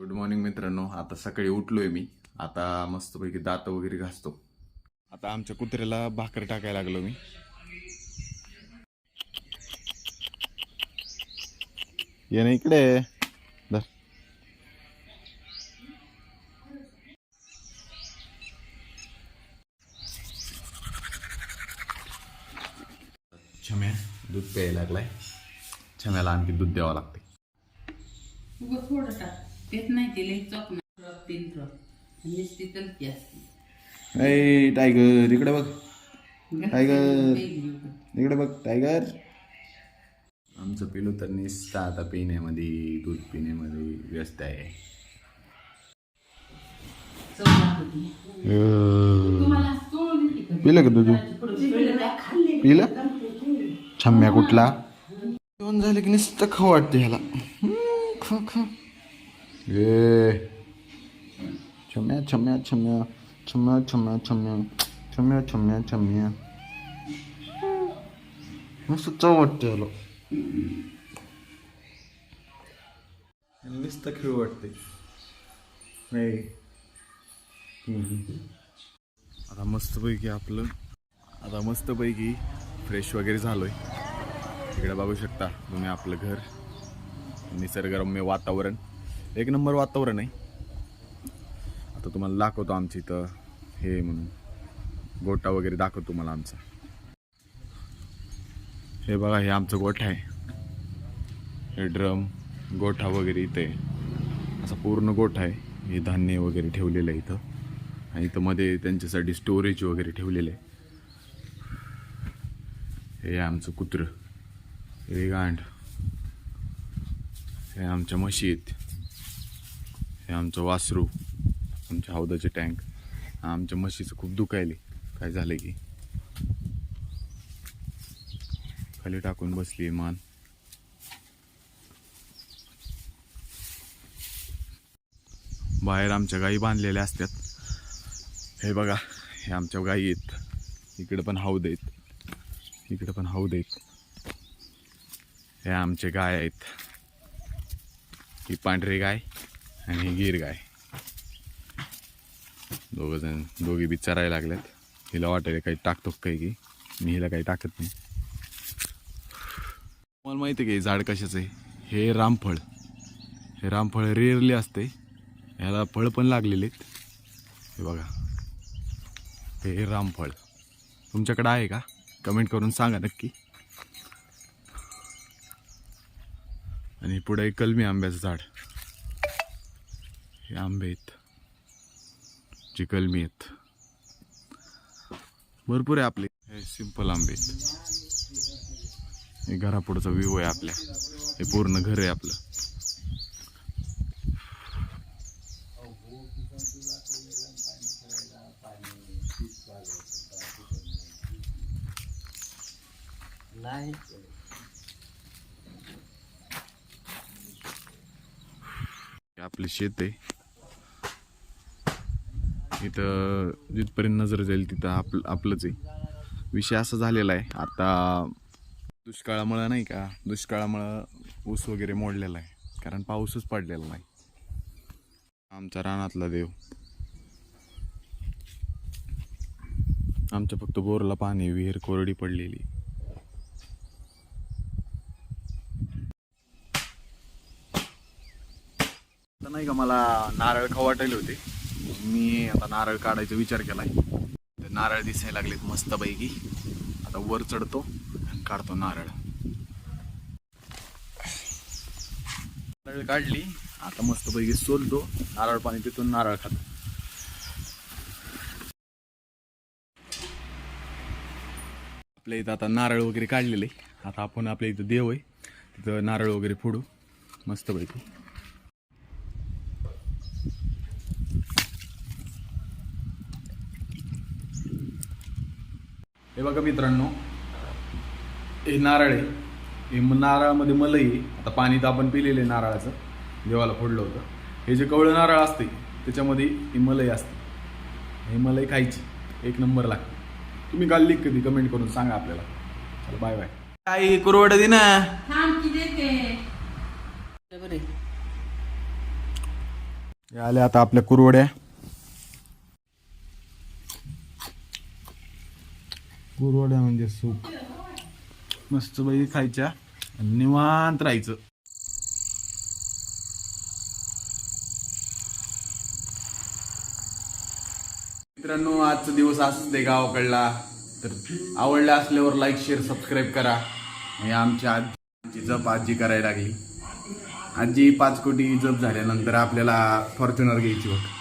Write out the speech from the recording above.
Good morning मित्रांनो. आता सकाळी उठलोय मी. आता मस्तपैकी दात वगैरे घासतो. आता आमच्या कुत्र्याला भाकर टाकायला लागलो मी. ये ना इकडे. धर. छम्या दूध प्यायला लागलाय. छम्याला आणखी दूध द्यावं लागते पेत नाही चॉक नाही. तीन नुसती असते. टायगर इकडे बघ. टायगर. इकडे बघ टायगर. आमचं पिलू तर निसतं आता पिण्यामध्ये दूध पिण्यामध्ये व्यस्त आहे. तुम्हाला का? पिलं का तुझं पिलं? छम्म्या कुठला? दोन झाले की नुसतं खाऊ वाटते ह्याला. हम्म, खा खा. ए छम्या छम्या छम्या छम्या छम्या छम्या छम्या छम्या छम्या मस्त चव वाटते ह्याला नुसतं खेळ वाटते नाही आता मस्तपैकी आपलं आता मस्तपैकी फ्रेश वगैरे झालोय. तिकडे बघू शकता तुम्ही आपलं घर निसर्गरम्य वातावरण. एक नंबर वातावरण आहे. आता तुम्हाला दाखवतो आमच्या इथं हे म्हणून. गोटा वगैरे दाखवतो तुम्हाला आमचा. हे बघा हे आमचं गोठा आहे. हे ड्रम गोठा वगैरे इथे असा पूर्ण गोठा आहे. हे धान्य वगैरे ठेवलेलं आहे इथं. आणि इथं मध्ये त्यांच्यासाठी स्टोरेज वगैरे ठेवलेलं आहे. हे आमचं कुत्रं. हे गांड. हे आमच्या मशीद हे आमचं वासरू आमच्या हौदाचे टँक आमच्या म्हशीचं खूप दुखायले काय झालं की? खाली टाकून बसली मान. बाहेर आमच्या गायी बांधलेल्या असतात हे बघा हे आमच्या गायी आहेत. इकडे पण हौद आहेत. इकडे पण हौद आहेत. हे आमचे गाय आहेत. ही पांढरी गाय. आणि ही गीर गाय. दोघ जण दोघी बी चरायला लागल्यात. हिला वाटायला काही टाकतो काही की मी हिला काही टाकत नाही. मला माहिती आहे की झाड कशाचं आहे? हे रामफळ. हे रामफळ रेअरली असते ह्याला फळ पण लागलेले आहेत. हे बघा. हे रामफळ. तुमच्याकडे आहे का? कमेंट करून सांगा नक्की. आणि पुढे एक कलमी आंब्याचं झाड. हे आंबे आहेत जे कलमी आहेत भरपूर आहे आपले. हे सिंपल आंबे आहेत हे घरापुढचा व्ह्यू आहे आपल्या. हे पूर्ण घर आहे आपलं. आपले शेत आहे. इथं जिथपर्यंत नजर जाईल तिथं आपलं आपलंच आहे. विषय असा झालेला आहे. आता दुष्काळामुळं नाही का दुष्काळामुळं ऊस वगैरे मोडलेला आहे. कारण पाऊसच पडलेला नाही. आमचा रानातला देव. आमच्या फक्त बोरला पाणी विहीर कोरडी पडलेली नाही का मला नारळ खाऊ होते. मी आता नारळ काढायचा विचार केलाय. ते नारळ दिसायला लागलेत मस्त पैकी आता वर चढतो आणि काढतो नारळ. नारळ काढली आता मस्त पैकी सोलतो नारळ पाणी तिथून नारळ खातो. आपल्या इथं आता नारळ वगैरे काढलेले. आता आपण आपल्या इथं देव आहे तिथं नारळ वगैरे फोडू मस्त हे बघा मित्रांनो हे नारळ आहे. हे नारळामध्ये मलई आहे. आता पाणी तर आपण पिलेलं आहे नारळाचं. देवाला फोडलं होतं. हे जे कवळं नारळ असते त्याच्यामध्ये ही मलई असते. हे मलई खायची. एक नंबर लागते. तुम्ही खाल्ली का कधी कमेंट करून सांगा आपल्याला. चला बाय बाय आई कुरवड दे ना. आल्या आता आपल्या कुरवड्या. कुरवड्या म्हणजे सुख मस्त बाई खायच्या. आणि निवांत राहायचं. मित्रांनो आजचा दिवस असंच दे गावाकडला तर आवडला असल्यावर लाईक शेअर सबस्क्राईब करा. आणि आमच्या आजी जप आजी करायला लागली. आजी पाच कोटी जप झाल्यानंतर आपल्याला फॉर्च्युनर घ्यायची होती.